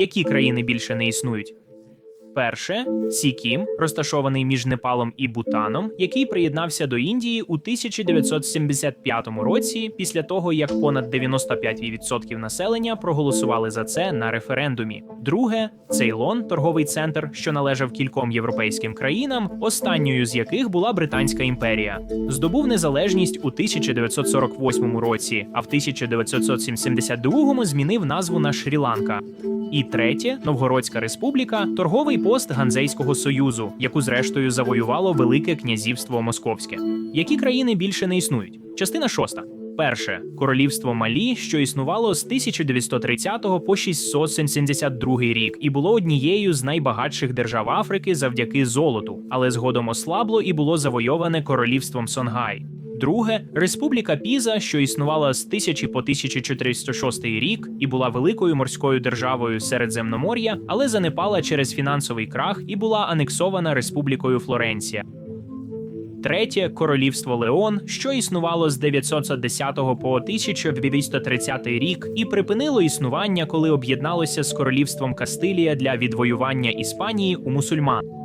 Які країни більше не існують? Перше Сікім, розташований між Непалом і Бутаном, який приєднався до Індії у 1975 році, після того як понад 95% населення проголосували за це на референдумі. Друге Цейлон, торговий центр, що належав кільком європейським країнам, останньою з яких була Британська імперія. Здобув незалежність у 1948 році, а в 1972 змінив назву на Шрі-Ланка. І третє Новгородська республіка торговий пост Ганзейського союзу, яку зрештою завоювало Велике князівство Московське. Які країни більше не існують? Частина шоста. Перше королівство Малі, що існувало з 1930 по 672 рік, і було однією з найбагатших держав Африки завдяки золоту, але згодом ослабло і було завойоване королівством Сонгай. Друге республіка Піза, що існувала з 1000 по 1406 рік і була великою морською державою Середземномор'я, але занепала через фінансовий крах і була анексована республікою Флоренція. Третє королівство Леон, що існувало з 910 по 1230 рік, і припинило існування, коли об'єдналося з королівством Кастилія для відвоювання Іспанії у мусульман.